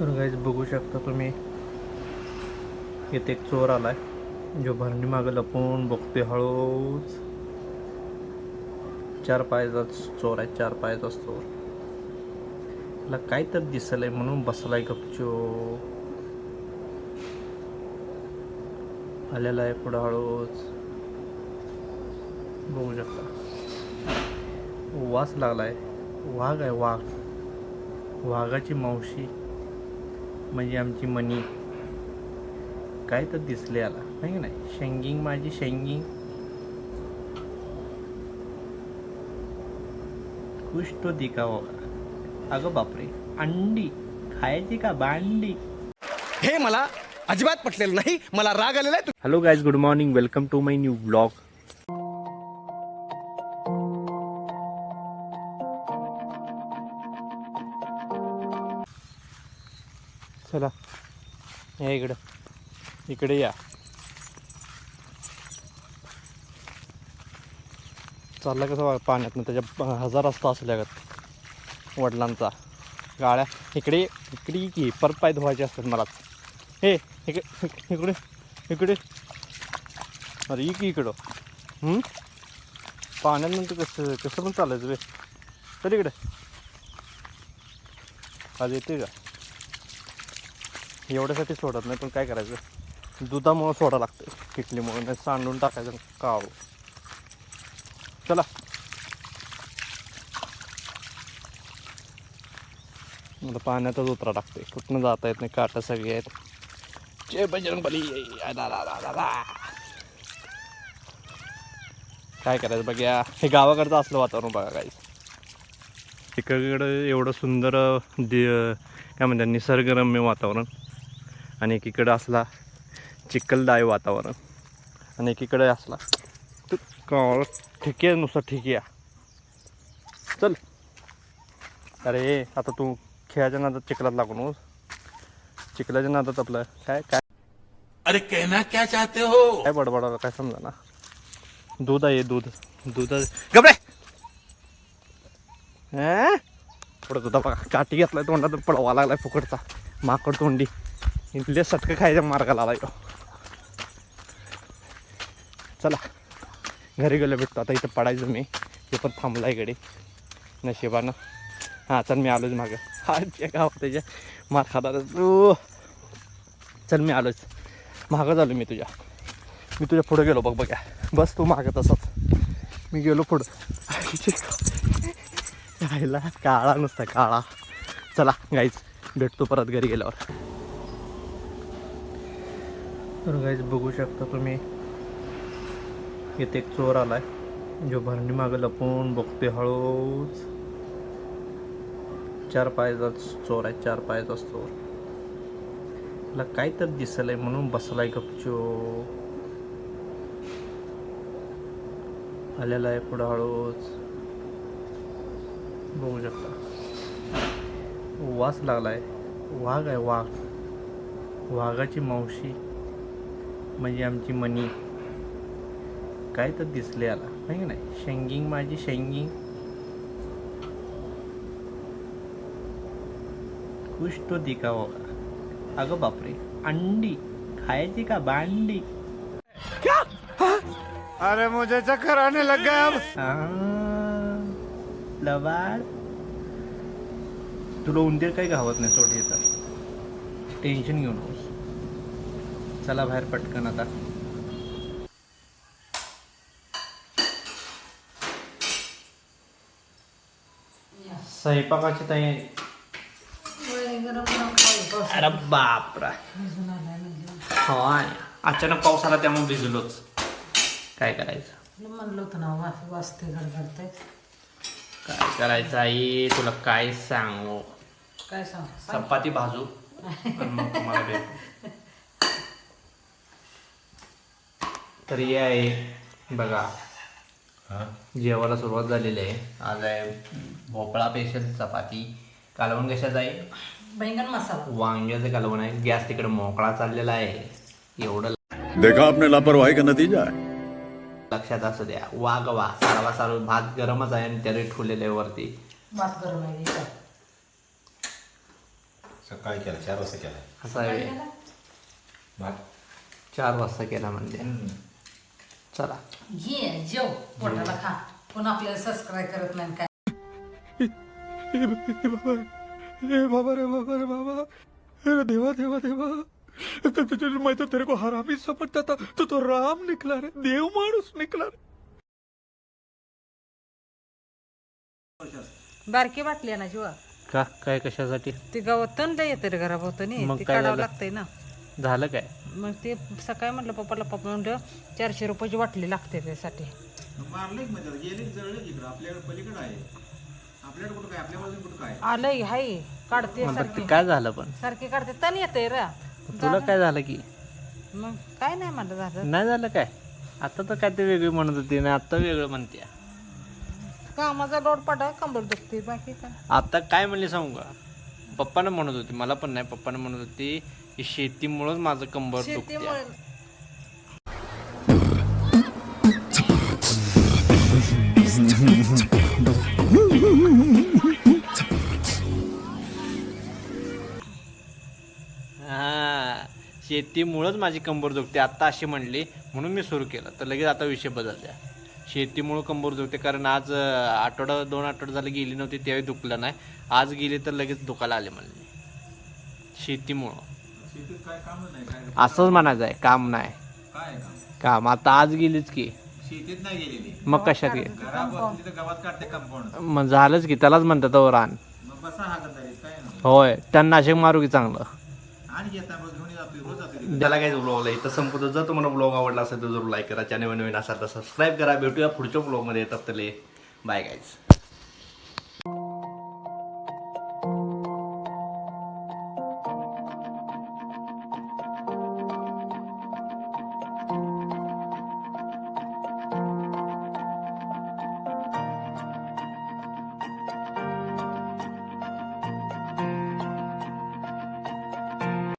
तर गाईज बघू शकता तुम्ही. इथे एक चोर आलाय जो भरणी मागं लपून बघतोय हळूच. चार पायाचाच चोर आहे चार पायचा चोर. त्याला काय तर दिसलंय म्हणून बसलाय गपचो आलेला आहे पुढं हळूच. बघू शकता. वास लागलाय. वाघ आहे वाघ. वाघाची मावशी. म्हणजे आमची मनी. काय तर दिसले आला आहे की नाही? शेंगिंग माझी शेंगिंग. खुश तो दिखावा होगा. अगं बापरे अंडी. खायची का बांडी हे मला अजिबात पटलेलं नाही मला राग आलेला आहे hello guys good morning welcome to my new blog चला. या इकडं. इकडे या. चालला कसं वा- पाण्यातनं त्याच्या हजार रस्ता असू लागत. वडिलांचा. गाड्या. इकडे इकडे की परत पाय धुवायचे असतात मला. हे इकडे इकडे इकडे. अरे ये की इकडं. पाण्यात पाण्यानंतर कसं कसं पण चालायचं रे चल इकडे. आज येते का? एवढ्यासाठी सोडत नाही पण काय करायचं? दुधामुळं सोडा लागतं किटलीमुळे नाही सांडून टाकायचं काव. चला. मला पाण्यातच उतरा लागते कुठनं जाता येत नाही काटा सगळी आहेत. जय बजरंग बली. दा, काय करायचं बघ्या. हे गावाकडचं असलं वातावरण बघा काही इकडं एवढं सुंदर दि काय म्हणतात निसर्गरम्य वातावरण. आणि एकीकडं असला चिखलदाय वातावरण. आणि एकीकडे असला ठिके नुसतं ठिकिया चल. अरे आता तू खेळाच्या नादात चिखलात लागून हो चिखलाच्या नादात आपलं काय काय? अरे कहना क्या चाहते हो? काय बडबडाला काय समजा ना? दूध आहे दूध. दूध गबरे पुढं दुधा बघा काठी घेतलाय तोंडात पडवा लागलाय फुकटचा. माकड तोंडी. इथले सटकं खायच्या मार्गाला आला ह्यो. चला घरी गेलो भेटतो. आता इथं पडायचं मी. ते पण थांबला इकडे. नशिबानं. हां चल मी आलोच मागं. हा त्या गावात त्याच्या मार खातात चल मी आलोच. मागं झालो मी तुझ्या. मी तुझ्या पुढं गेलो बघ बघा बस तू मागं तसंच. मी गेलो पुढं. राहिला काळा नुसता काळा. चला गाईच भेटतो परत घरी गेल्यावर. तर गाईज बघू शकता तुम्ही. इथे एक चोर आलाय. जो भरणी मागे लपून बघतोय हळूच. चार पायचाच चोर आहे चार पायाचाच चोर. त्याला काय तर दिसलंय म्हणून बसलाय गपचो आलेला आहे पुढं हळूच. बघू शकता. वास लागलाय. वाघ आहे वाघ. वाघाची मावशी. म्हणजे आमची मनी. काय तर दिसले आला आहे की नाही? शेंगिंग माझी शेंगिंग. खुश तो दिखावा होगा. अगं बापरे. अंडी. खायची का बांडी अरे मुझे चक्कर आने लग गया अब. लबाड. तुला उंदीर काही घावत नाही सोड येतात टेन्शन घेऊ नकोस. चला बाहेर पटकन आता. स्वयंपाकाची तयारी. अरे बापरा. होय. अचानक पाऊस आला त्यामुळे भिजलोच. काय करायचं? म्हणलं होतं ना काय करायचं आई? तुला काय सांगू? काय सांग? चपाती भाजू. मग तुम्हाला भेटू. तर हे आहे बघा. जेवायला सुरुवात झालेली आहे. आज आहे भोपळा पेशल चपाती. कालवण कशाचं आहे? बैंगन मसाला. वांग्याचं कालवण आहे. गॅस तिकडे मोकळा चाललेला आहे. एवढं देखा आपने लापरवाही का नतीजा लक्षात असू द्या. वाघ वा सारवा सारव भात गरमच आहे आणि त्याने ठेवलेलं आहे वरती. भात गरम आहे. सकाळी केला चार वाजता केला. असा आहे. भात. चार वाजता केला म्हणजे. चला. घे जेव पोटाला खा. पण आपल्याला सबस्क्राईब करत नाही काय? हे बाबा रे बाबा रे बाबा अरे देवा देवा देवा. मैं तो तेरे को हरामी समझता था. तो तो राम निकला रे. देव माणूस निकला रे. बारकी बाटली आहे ना जीवा? का? काय कशासाठी? ते गावात तण लय येते रे घराभोवतानी. मग ते काय काढावं झालं? लागतंय ना. झालं काय? मग ते सकाळी म्हटलं पप्पाला पप्पा म्हणलं चारशे रुपयाची बाटली लागते त्यासाठी. मारले म्हणजे गेले जळले इकडं? आपल्याकडे पलीकडे आहे. आपल्याकडे कुठं काय? आपल्या बाजून कुठं काय? आलंय हाय. काढते सारखी. काय झालं पण? सारखी काढते. तण येते रा. तुला काय झालं की? मग काय नाही म्हणलं झालं. नाही झालं काय? आता तर काय ते वेगळी म्हणत होती ना आता वेगळं म्हणते. कामाचा लोड पडा कंबर दुखते बाकी काय? आता काय म्हणले सांगू का? पप्पानं म्हणत होती मला पण नाही पप्पानं म्हणत होती शेतीमुळंच माझं कंबर दुखते हा शेतीमुळंच माझी कंबर दुखते आत्ता अशी म्हणली म्हणून मी सुरू केलं. तर लगेच आता विषय बदलत्या. शेतीमुळं कंबर दुखते कारण आज अं, आठवडा दोन आठवडे झाले गेली नव्हती त्यावेळी दुखलं नाही. आज गेली तर लगेच दुखायला आले म्हणले. शेतीमुळं. शेतीत काय कामच नाही काय असंच म्हणायचं आहे काम नाही. काय काम? काम आता आज गेलीच की. शेतीत नाही गेलेली. मग कशात गेली? घरा बसली तर गावात काढते कंपाऊंड. मग झालंच की त्यालाच म्हणतात तो रान. मग बसा हागत आहे काय नाही. होय त्यांना नाशिक मारू की चांगलं. आणि येता रोज घेऊन जातो रोज जातो तिकडे. त्याला काय ब्लॉगला इथं संपतो. जर तुम्हाला ब्लॉग आवडला असेल तर जरूर लाईक करा. चॅनल नवीन असाल तर सबस्क्राईब करा. भेटूया पुढच्या ब्लॉगमध्ये येतात तले बाय गाईज